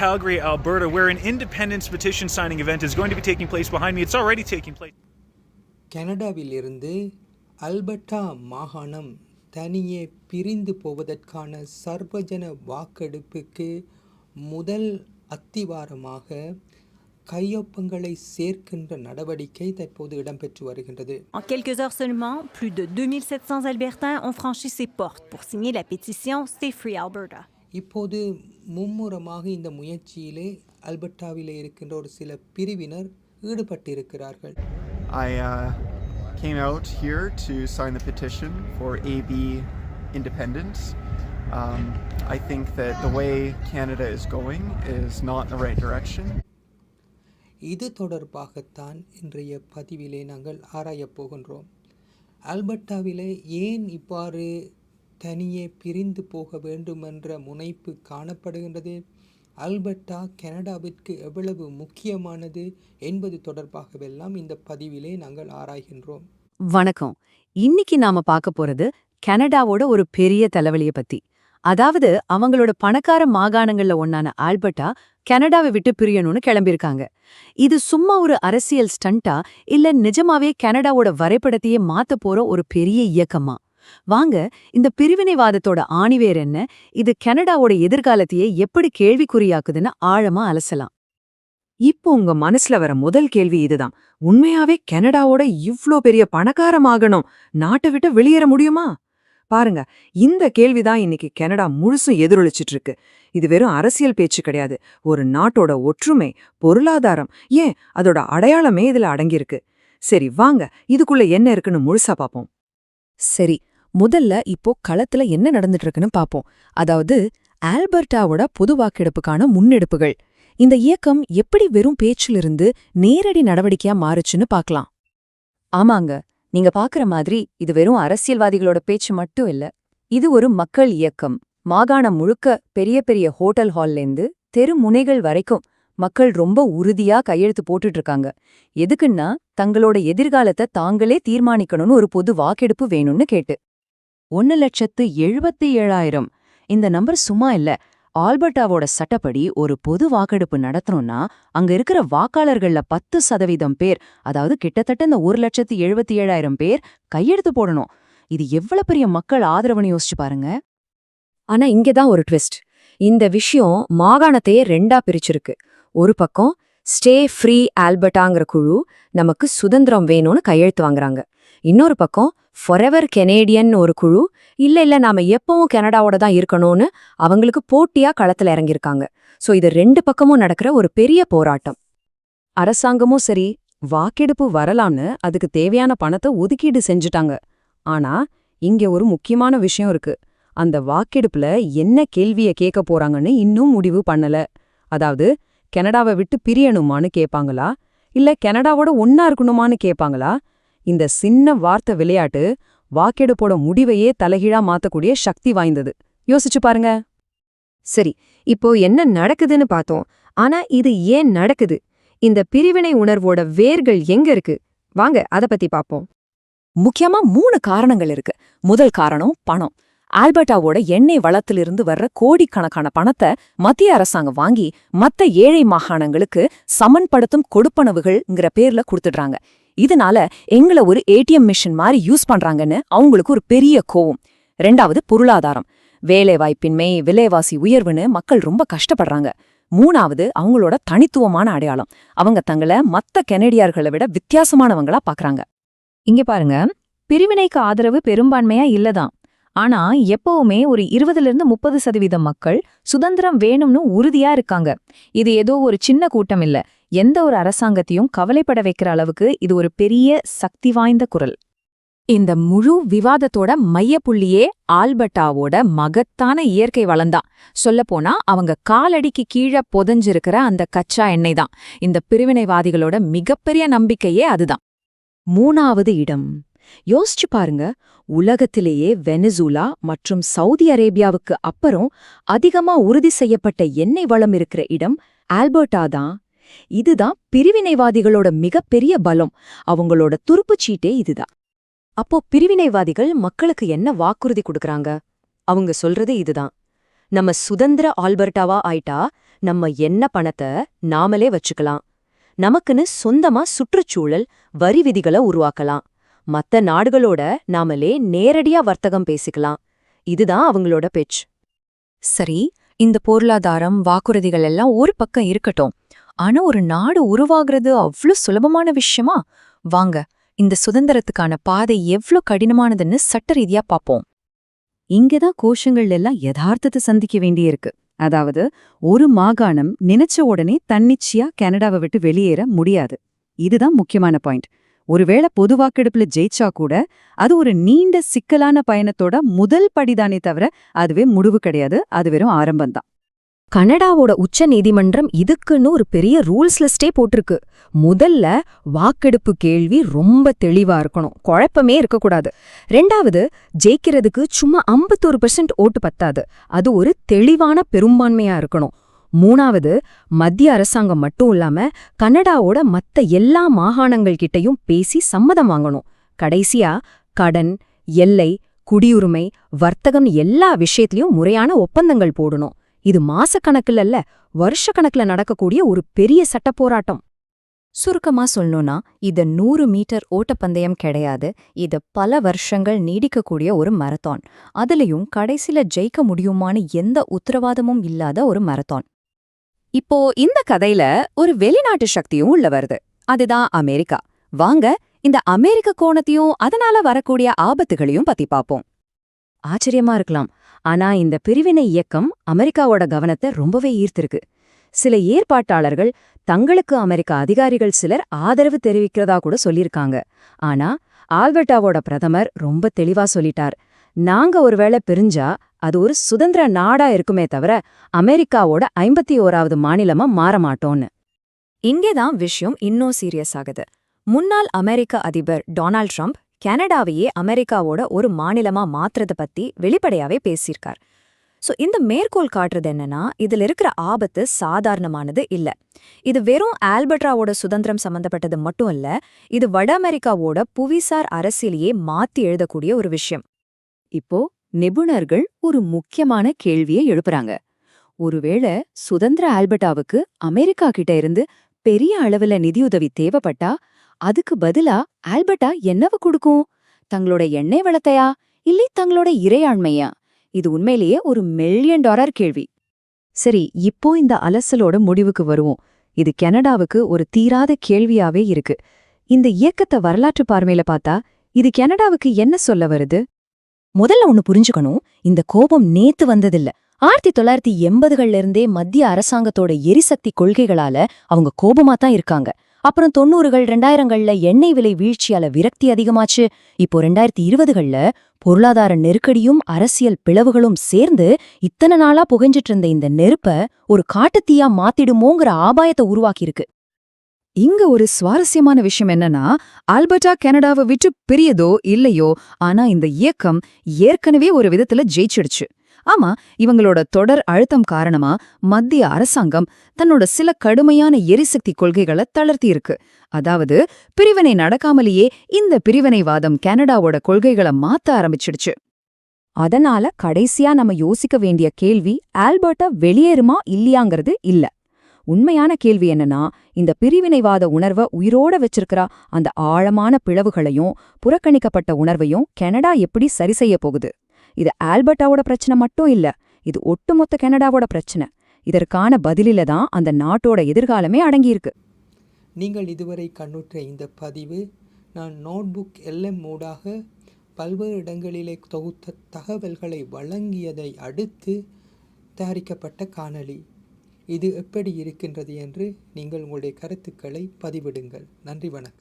Calgary, Alberta, where an independence petition signing event is going to be taking place behind me. It's already taking place. கனடாவிலிருந்து Alberta மாகாணம் தனியே பிரிந்து போவதற்கான சர்வஜன வாக்கெடுப்புக்கு முதல் அத்திவாரமாக கையொப்பங்களை சேர்க்கின்ற நடவடிக்கை தற்போது இடம்பெற்று வருகின்றது En quelques heures seulement, plus de 2700 Albertains ont franchi ces portes pour signer la pétition Stay Free Alberta. இப்போது மும்முரமாக இந்த முயற்சியிலே அல்பர்டாவிலே இருக்கின்ற ஒரு சில பிரிவினர் ஈடுபட்டிருக்கிறார்கள் I uh, came out here to sign the petition for AB independence. Um, I think that the way Canada is going is not the right direction. இது தொடர்பாகத்தான் இன்றைய பதிவிலே நாங்கள் ஆராயப் போகின்றோம் அல்பர்டாவிலே ஏன் இவ்வாறு தனியே பிரிந்து போக வேண்டுமென்ற முனைப்பு காணப்படுகின்றது. அல்பர்டா கனடாவிற்கு எவ்வளவு முக்கியமானது என்பது தொடர்பாகவெல்லாம் இந்த பதிவிலே நாங்கள் ஆராய்கின்றோம். வணக்கம். இன்னைக்கு நாம பார்க்க போறது கனடாவோட ஒரு பெரிய தலைவலிய பத்தி. அதாவது அவங்களோட பணக்கார மாகாணங்கள்ல ஒன்னான ஆல்பர்ட்டா கனடாவை விட்டு பிரியணும்னு கிளம்பியிருக்காங்க. இது சும்மா ஒரு அரசியல் ஸ்டண்டா இல்ல நிஜமாவே கனடாவோட வரைபடத்தையே மாத்த போற ஒரு பெரிய இயக்கமா? வாங்க இந்த பிரிவினைவாதத்தோட ஆணிவேர் என்ன? இது கனடாவோட எதிர்காலத்தையே எப்படி கேள்விக்குறியாக்குதுன்னு ஆழமா அலசலாம். இப்போ உங்க மனசுல வர முதல் கேள்வி இதுதான். உண்மையாவே கனடாவோட இவ்ளோ பெரிய பணக்காரமாகணும் நாட்டை விட்டு வெளியேற முடியுமா? பாருங்க இந்த கேள்விதான் இன்னைக்கு கனடா முழுசும் எதிரொலிச்சிட்டு இருக்கு இது வெறும் அரசியல் பேச்சு கிடையாது. ஒரு நாட்டோட ஒற்றுமை பொருளாதாரம் ஏன் அதோட அடையாளமே இதுல அடங்கியிருக்கு. சரி வாங்க இதுக்குள்ள என்ன இருக்குன்னு முழுசா பாப்போம். சரி முதல்ல இப்போ களத்துல என்ன நடந்துட்டு இருக்குன்னு பாப்போம். அதாவது ஆல்பர்டாவோட பொது வாக்கெடுப்புக்கான முன்னெடுப்புகள். இந்த இயக்கம் எப்படி வெறும் பேச்சிலிருந்து நேரடி நடவடிக்கையா மாறுச்சுன்னு பார்க்கலாம் ஆமாங்க. நீங்க பாக்குற மாதிரி இது வெறும் அரசியல்வாதிகளோட பேச்சு மட்டும் இல்ல. இது ஒரு மக்கள் இயக்கம். மாகாணம் முழுக்க பெரிய பெரிய ஹோட்டல் ஹால்லேருந்து தெரு முனைகள் வரைக்கும் மக்கள் ரொம்ப உறுதியா கையெழுத்து போட்டுட்டு இருக்காங்க எதுக்குன்னா தங்களோட எதிர்காலத்தை தாங்களே தீர்மானிக்கணும்னு ஒரு பொது வாக்கெடுப்பு வேணும்னு கேட்டு. ஒன்னு லட்சத்து எழுபத்தி ஏழாயிரம். இந்த நம்பர் சும்மா இல்ல. ஆல்பர்ட்டாவோட சட்டப்படி ஒரு பொது வாக்கெடுப்பு நடத்தணும்னா அங்க இருக்கிற வாக்காளர்கள்ல பத்து சதவீதம் பேர் அதாவது கிட்டத்தட்ட இந்த ஒரு லட்சத்து எழுபத்தி ஏழாயிரம் பேர் கையெழுத்து போடணும். இது எவ்வளவு பெரிய மக்கள் ஆதரவுன்னு யோசிச்சு பாருங்க. ஆனா இங்கதான் ஒரு ட்விஸ்ட். இந்த விஷயம் மாகாணத்தையே ரெண்டா பிரிச்சிருக்கு. ஒரு பக்கம் ஸ்டே ஃப்ரீ ஆல்பர்டாங்கிற குழு நமக்கு சுதந்திரம் வேணும்னு கையெழுத்து வாங்குறாங்க. இன்னொரு பக்கம் ஃபொரெவர் கெனேடியன் ஒரு குழு. இல்ல இல்ல நாம எப்பவும் கனடாவோட தான் இருக்கணும்னு அவங்களுக்கு போட்டியா களத்துல இறங்கியிருக்காங்க. சோ இது ரெண்டு பக்கமும் நடக்கிற ஒரு பெரிய போராட்டம். அரசாங்கமும் சரி வாக்கெடுப்பு வரலான்னு அதுக்கு தேவையான பணத்தை ஒதுக்கீடு செஞ்சுட்டாங்க. ஆனா இங்க ஒரு முக்கியமான விஷயம் இருக்கு. அந்த வாக்கெடுப்புல என்ன கேள்விய கேட்க போறாங்கன்னு இன்னும் முடிவு பண்ணல. அதாவது கனடாவை விட்டு பிரியணுமான்னு கேட்பாங்களா? இல்ல கனடாவோட ஒன்னா இருக்கணுமான்னு கேட்பாங்களா? இந்த சின்ன வார்த்தை விளையாட்டு வாக்கெடுப்போட முடிவையே தலைகீழா மாத்தக்கூடிய சக்தி வாய்ந்தது. யோசிச்சு பாருங்க. சரி இப்போ என்ன நடக்குதுன்னு பார்த்தோம். ஆனா இது ஏன் நடக்குது? இந்த பிரிவினை உணர்வோட வேர்கள் எங்க இருக்கு? வாங்க அத பத்தி பாப்போம். முக்கியமா மூணு காரணங்கள் இருக்கு. முதல் காரணம் பணம். ஆல்பர்ட்டாவோட எண்ணெய் வளத்திலிருந்து வர்ற கோடிக்கணக்கான பணத்தை மத்திய அரசாங்கம் வாங்கி மத்த ஏழை மாகாணங்களுக்கு சமன்படுத்தும் கொடுப்பனவுகள்ங்கிற பேர்ல கொடுத்துடுறாங்க. இதனால எங்களை ஒரு ஏடிஎம் மிஷின் மாதிரி யூஸ் பண்றாங்கன்னு அவங்களுக்கு ஒரு பெரிய கோவம். ரெண்டாவது பொருளாதாரம். வேலைவாய்ப்பின்மை விலைவாசி உயர்வுன்னு மக்கள் ரொம்ப கஷ்டப்படுறாங்க. மூணாவது அவங்களோட தனித்துவமான அடையாளம். அவங்க தங்களை மத்த கெனடியார்களை விட வித்தியாசமானவங்களா பாக்குறாங்க. இங்க பாருங்க. பிரிவினைக்கு ஆதரவு பெரும்பான்மையா இல்லதான். ஆனா எப்பவுமே ஒரு இருபதுல இருந்து முப்பது சதவீதம் மக்கள் சுதந்திரம் வேணும்னு உறுதியா இருக்காங்க. இது ஏதோ ஒரு சின்ன கூட்டம் இல்ல. எந்த ஒரு அரசாங்கத்தையும் கவலைப்பட வைக்கிற அளவுக்கு இது ஒரு பெரிய சக்தி வாய்ந்த குரல். இந்த முழு விவாதத்தோட மையப்புள்ளியே ஆல்பர்ட்டாவோட மகத்தான இயற்கை வளம்தான். சொல்லப்போனா அவங்க காலடிக்கு கீழே புதஞ்சிருக்கிற அந்த கச்சா எண்ணெய் தான் இந்த பிரிவினைவாதிகளோட மிகப்பெரிய நம்பிக்கையே அதுதான். மூணாவது இடம். யோசிச்சு பாருங்க உலகத்திலேயே வெனிசூலா மற்றும் சவுதி அரேபியாவுக்கு அப்புறம் அதிகமா உறுதி செய்யப்பட்ட எண்ணெய் வளம் இருக்கிற இடம் ஆல்பர்ட்டா தான் இதுதான் பிரிவினைவாதிகளோட மிகப்பெரிய பலம். அவங்களோட துருப்புச்சீட்டே இதுதான். அப்போ பிரிவினைவாதிகள் மக்களுக்கு என்ன வாக்குறுதி கொடுக்கறாங்க? அவங்க சொல்றது இதுதான். நம்ம சுதந்திர ஆல்பர்ட்டாவா ஆயிட்டா நம்ம என்ன பணத்தை நாமளே வச்சுக்கலாம். நமக்குன்னு சொந்தமா சுற்றுச்சூழல் வரி விதிகளை உருவாக்கலாம். மத்த நாடுகளோட நாமளே நேரடியா வர்த்தகம் பேசிக்கலாம். இதுதான் அவங்களோட பேச்சு. சரி இந்த பொருளாதாரம் வாக்குறுதிகள் எல்லாம் ஒரு பக்கம் இருக்கட்டும். ஆனா ஒரு நாடு உருவாகிறது அவ்ளோ சுலபமான விஷயமா? வாங்க இந்த சுதந்திரத்துக்கான பாதை எவ்ளோ கடினமானதுன்னு சட்ட ரீதியா பார்ப்போம் இங்கதான் கோஷங்கள் எல்லாம் யதார்த்தத்தை சந்திக்க வேண்டியிருக்கு. அதாவது ஒரு மாகாணம் நினைச்ச உடனே தன்னிச்சையா கனடாவை விட்டு வெளியேற முடியாது. இதுதான் முக்கியமான பாயிண்ட். ஒருவேளை பொது வாக்கெடுப்புல ஜெயிச்சா கூட அது ஒரு நீண்ட சிக்கலான பயணத்தோட முதல் படிதானே தவிர அதுவே முடிவு கிடையாது. அது வெறும் ஆரம்பம்தான். கனடாவோட உச்ச நீதிமன்றம் இதுக்குன்னு ஒரு பெரிய ரூல்ஸ் லிஸ்டே போட்டிருக்கு. முதல்ல வாக்கெடுப்பு கேள்வி ரொம்ப தெளிவா இருக்கணும். குழப்பமே இருக்கக்கூடாது. ரெண்டாவது ஜெயிக்கிறதுக்கு சும்மா ஐம்பத்தோரு பர்சன்ட் ஓட்டு பத்தாது. அது ஒரு தெளிவான பெரும்பான்மையா இருக்கணும். மூணாவது மத்திய அரசாங்கம் மட்டும் இல்லாம கனடாவோட மத்த எல்லா மாகாணங்கள்கிட்டயும் பேசி சம்மதம் வாங்கணும். கடைசியா கடன் எல்லை குடியுரிமை வர்த்தகம் எல்லா விஷயத்திலயும் முறையான ஒப்பந்தங்கள் போடணும். இது மாசக்கணக்குல அல்ல வருஷக்கணக்குல நடக்கக்கூடிய ஒரு பெரிய சட்ட போராட்டம் சுருக்கமா சொல்லணும்னா இது நூறு மீட்டர் ஓட்டப்பந்தயம் கிடையாது. இது பல வருஷங்கள் நீடிக்கக்கூடிய ஒரு மரத்தான். அதுலயும் கடைசில ஜெயிக்க முடியுமான்னு எந்த உத்தரவாதமும் இல்லாத ஒரு மரத்தான். இப்போ இந்த கதையில ஒரு வெளிநாட்டு சக்தியும் உள்ள வருது. அதுதான் அமெரிக்கா. வாங்க இந்த அமெரிக்க கோணத்தையும் அதனால வரக்கூடிய ஆபத்துகளையும் பத்தி பாப்போம். ஆச்சரியமா இருக்கலாம். ஆனா இந்த பிரிவினை இயக்கம் அமெரிக்காவோட கவனத்தை ரொம்பவே ஈர்த்திருக்கு. சில ஏற்பாட்டாளர்கள் தங்களுக்கு அமெரிக்க அதிகாரிகள் சிலர் ஆதரவு தெரிவிக்கிறதா கூட சொல்லியிருக்காங்க. ஆனா ஆல்பர்டாவோட பிரதமர் ரொம்ப தெளிவா சொல்லிட்டார். நாங்க ஒருவேளை பிரிஞ்சா அது ஒரு சுதந்திர நாடா இருக்குமே தவிர அமெரிக்காவோட ஐம்பத்தி ஓராவது மாநிலமா மாற மாட்டோம்னு. இங்கேதான் விஷயம் இன்னும் சீரியஸ் ஆகுது. முன்னாள் அமெரிக்க அதிபர் டொனால்ட் ட்ரம்ப் கனடாவையே அமெரிக்காவோட ஒரு மாநிலமா மாத்துறத பத்தி வெளிப்படையாவே பேசியிருக்கார். சோ இந்த மேற்கோள் காட்டுறது என்னன்னா இதுல இருக்கிற ஆபத்து சாதாரணமானது இல்ல. இது வெறும் ஆல்பர்ட்ராவோட சுதந்திரம் சம்பந்தப்பட்டது மட்டும் இல்ல இது வட அமெரிக்காவோட புவிசார் அரசியலையே மாத்தி எழுதக்கூடிய ஒரு விஷயம். இப்போ நிபுணர்கள் ஒரு முக்கியமான கேள்வியை எழுப்புறாங்க. ஒருவேளை சுதந்திர ஆல்பர்டாவுக்கு அமெரிக்கா கிட்ட இருந்து பெரிய அளவுல நிதியுதவி தேவைப்பட்டா அதுக்கு பதிலா ஆல்பர்ட்டா என்னவ கொடுக்கும்? தங்களோட எண்ணெய் வளத்தையா? இல்லை தங்களோட இறையாண்மையா? இது உண்மையிலேயே ஒரு மில்லியன் டாலர் கேள்வி. சரி இப்போ இந்த அலசலோட முடிவுக்கு வருவோம். இது கனடாவுக்கு ஒரு தீராத கேள்வியாவே இருக்கு. இந்த இயக்கத்தை வரலாற்று பார்வையில பார்த்தா இது கனடாவுக்கு என்ன சொல்ல வருது? முதல்ல ஒன்னு புரிஞ்சுக்கணும். இந்த கோபம் நேத்து வந்ததில்ல. ஆயிரத்தி தொள்ளாயிரத்தி எண்பதுகள்ல இருந்தே மத்திய அரசாங்கத்தோட எரிசக்தி கொள்கைகளால அவங்க கோபமா தான் இருக்காங்க. அப்புறம் தொண்ணூறுகள் ரெண்டாயிரங்கள்ல எண்ணெய் விலை வீழ்ச்சியால விரக்தி அதிகமாச்சு. இப்போ ரெண்டாயிரத்தி இருபதுகள்ல பொருளாதார நெருக்கடியும் அரசியல் பிளவுகளும் சேர்ந்து இத்தனை நாளா புகைஞ்சிட்டு இருந்த இந்த நெருப்ப ஒரு காட்டுத்தீயா மாத்திடுமோங்கிற ஆபாயத்தை உருவாக்கியிருக்கு. இங்க ஒரு சுவாரஸ்யமான விஷயம் என்னன்னா ஆல்பர்டா கனடாவை விட்டு பிரியதோ இல்லையோ ஆனா இந்த இயக்கம் ஏற்கனவே ஒரு விதத்துல ஜெயிச்சிடுச்சு. ஆமா இவங்களோட தொடர் அழுத்தம் காரணமா மத்திய அரசாங்கம் தன்னோட சில கடுமையான எரிசக்தி கொள்கைகளை தளர்த்தி இருக்கு அதாவது பிரிவினை நடக்காமலேயே இந்த பிரிவினைவாதம் கனடாவோட கொள்கைகளை மாத்த ஆரம்பிச்சிடுச்சு. அதனால கடைசியா நம்ம யோசிக்க வேண்டிய கேள்வி ஆல்பர்ட்டா வெளியேறுமா இல்லையாங்கிறது இல்ல. உண்மையான கேள்வி என்னன்னா இந்த பிரிவினைவாத உணர்வை உயிரோட வச்சிருக்கிற அந்த ஆழமான பிளவுகளையும் புறக்கணிக்கப்பட்ட உணர்வையும் கனடா எப்படி சரி செய்ய போகுது? இது ஆல்பர்ட்டாவோட பிரச்சனை மட்டும் இல்ல இது ஒட்டுமொத்த கனடாவோட பிரச்சனை. இதற்கான பதிலில தான் அந்த நாட்டோட எதிர்காலமே அடங்கியிருக்கு. நீங்கள் இதுவரை கண்ணுற்ற இந்த பதிவு நான் நோட்புக் எல்எம் மூடாக பல்வேறு இடங்களிலே தொகுத்த தகவல்களை வழங்கியதை அடுத்து தயாரிக்கப்பட்ட காணொளி. இது எப்படி இருக்கின்றது என்று நீங்கள் உங்களுடைய கருத்துக்களை பதிவிடுங்கள். நன்றி வணக்கம்.